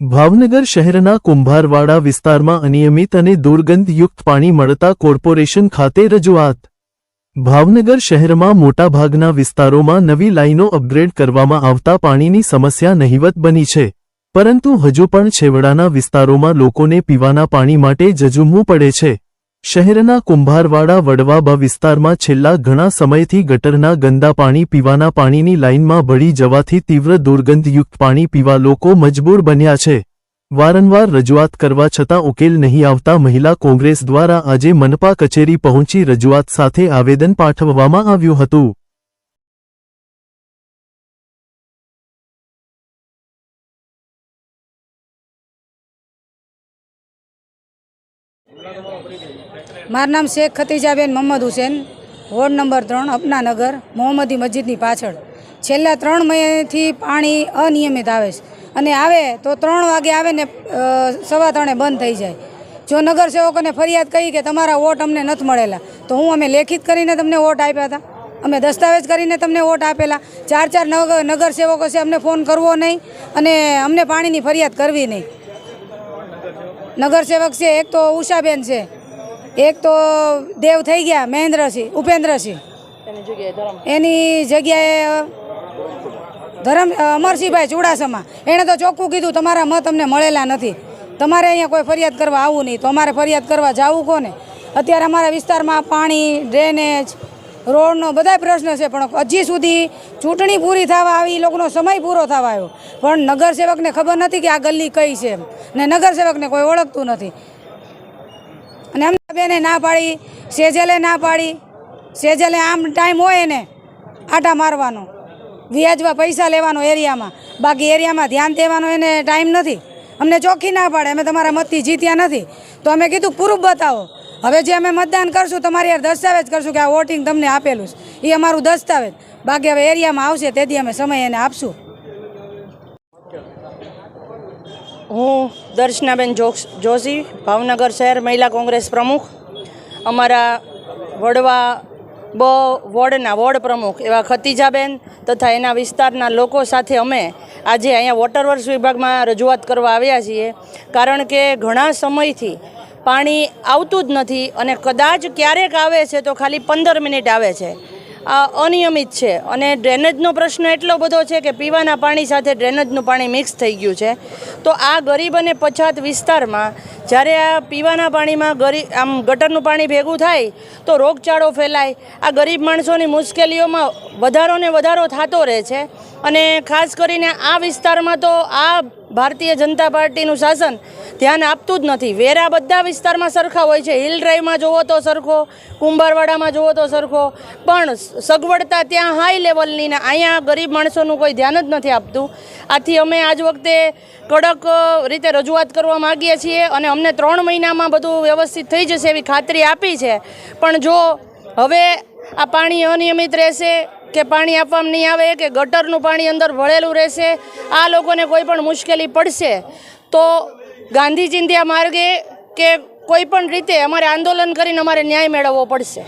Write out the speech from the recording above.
ભાવનગર શહેરના કુંભારવાડા વિસ્તારમાં અનિયમિત અને દુર્ગંધયુક્ત પાણી મળતા કોર્પોરેશન ખાતે રજૂઆત. ભાવનગર શહેરમાં મોટાભાગના વિસ્તારોમાં નવી લાઇનો અપગ્રેડ કરવામાં આવતા પાણીની સમસ્યા નહિવત બની છે. પરંતુ હજુ પણ છેવડાના વિસ્તારોમાં લોકોને પીવાના પાણી માટે જજુમવું પડે છે. શહેરના કુંભારવાડા વડવાબા વિસ્તારમાં છેલ્લા ઘણા સમયથી ગટરના ગંદા પાણી પીવાના પાણીની લાઇનમાં ભળી જવાથી તીવ્ર દુર્ગંધયુક્ત પાણી પીવા લોકો મજબૂર બન્યા છે. વારંવાર રજૂઆત કરવા છતાં ઉકેલ નહીં આવતા મહિલા કોંગ્રેસ દ્વારા આજે મનપા કચેરી પહોંચી રજૂઆત સાથે આવેદન પાઠવવામાં આવ્યું હતું. મારું નામ શેખ ખતીજાબેન મોહમ્મદ હુસેન. વોર્ડ નંબર ત્રણ અપનાનગર મોહમ્મદી મસ્જિદની પાછળ. છેલ્લા ત્રણ મહિનાથી પાણી અનિયમિત આવે છે. અને આવે તો ત્રણ વાગે આવે ને સવા ત્રણે બંધ થઈ જાય. જો નગરસેવકોને ફરિયાદ કરી કે તમારા વોટ અમને નથી મળેલા, તો હું અમે લેખિત કરીને તમને વોટ આપ્યા હતા. અમે દસ્તાવેજ કરીને તમને વોટ આપેલા. ચાર ચાર નગર નગરસેવકો છે, અમને ફોન કરવો નહીં. અને અમને પાણીની ફરિયાદ કરવી નહીં. નગરસેવક છે એક તો ઉષાબેન છે એક તો દેવ થઈ ગયા મહેન્દ્રસિંહ ઉપેન્દ્રસિંહ. એની જગ્યાએ ધરમ. અમરસિંહભાઈ ચુડાસમા. એણે તો ચોખ્ખું કીધું તમારા મત અમને મળેલા નથી. તમારે અહીંયા કોઈ ફરિયાદ કરવા આવવું નહીં. તો અમારે ફરિયાદ કરવા જવું કોને? અત્યારે અમારા વિસ્તારમાં પાણી ડ્રેનેજ રોડનો બધા પ્રશ્ન છે પણ હજી સુધી ચૂંટણી પૂરી થવા આવી એ લોકોનો સમય પૂરો થવા આવ્યો. પણ નગરસેવકને ખબર નથી કે આ ગલ્લી કઈ છે ને નગરસેવકને કોઈ ઓળખતું નથી. અને અમને બેને ના પાડી, સેજલે ના પાડી. સેજલે આમ ટાઈમ હોય એને આટા મારવાનો. વ્યાજવા પૈસા લેવાનો એરિયામાં. બાકી એરિયામાં ધ્યાન દેવાનો એને ટાઈમ નથી. અમને ચોખ્ખી ના પાડે. અમે તમારા મતથી જીત્યા નથી. તો અમે કીધું પ્રૂફ બતાવો. હવે જે અમે મતદાન કરશું, તમારી યાર દસ્તાવેજ કરશું કે આ વોટિંગ તમને આપેલું છે. એ અમારું દસ્તાવેજ. બાકી હવે એરિયામાં આવશે, તેથી અમે સમય એને આપશું. હું દર્શનાબેન જોશ જોશી, ભાવનગર શહેર મહિલા કોંગ્રેસ પ્રમુખ. અમારા વડવા બ વોર્ડના વોર્ડ પ્રમુખ એવા ખતીજાબેન તથા એના વિસ્તારના લોકો સાથે અમે આજે અહીંયા વોટર વિભાગમાં રજૂઆત કરવા આવ્યા છીએ. કારણ કે ઘણા સમયથી પાણી આવતું જ નથી અને કદાચ ક્યારેક આવે છે તો ખાલી પંદર મિનિટ આવે છે. આ અનિયમિત છે અને ડ્રેનેજનો પ્રશ્ન એટલો બધો છે કે પીવાના પાણી સાથે ડ્રેનેજનું પાણી મિક્સ થઈ ગયું છે. તો આ ગરીબ અને પછાત વિસ્તારમાં જ્યારે આ પીવાના પાણીમાં ગરી, આમ ગટરનું પાણી ભેગું થાય તો રોગચાળો ફેલાય. આ ગરીબ માણસોની મુશ્કેલીઓમાં વધારો ને વધારો થતો રહે છે. અને ખાસ કરીને આ વિસ્તારમાં તો આ ભારતીય જનતા પાર્ટીનું શાસન ધ્યાન આપતું જ નથી. વેરા બધા વિસ્તારમાં સરખા હોય છે. હિલ ડ્રાઈવમાં જુઓ તો સરખો, કુંભારવાડામાં જુઓ તો સરખો, પણ સગવડતા ત્યાં હાઈ લેવલની ને અહીંયા ગરીબ માણસોનું કોઈ ધ્યાન જ નથી આપતું. આથી અમે આજ વખતે કડક રીતે રજૂઆત કરવા માગીએ છીએ અને અમને ત્રણ મહિનામાં બધું વ્યવસ્થિત થઈ જશે એવી ખાતરી આપી છે. પણ જો હવે આ પાણી અનિયમિત રહેશે કે પાણી આપવામાં નહીં આવે કે ગટરનું પાણી અંદર ભળેલું રહેશે, આ લોકોને કોઈ પણ મુશ્કેલી પડશે, તો ગાંધી ચિંધ્યા માર્ગે કે કોઈ પણ રીતે અમારે આંદોલન કરીને અમારે ન્યાય મેળવવો પડશે.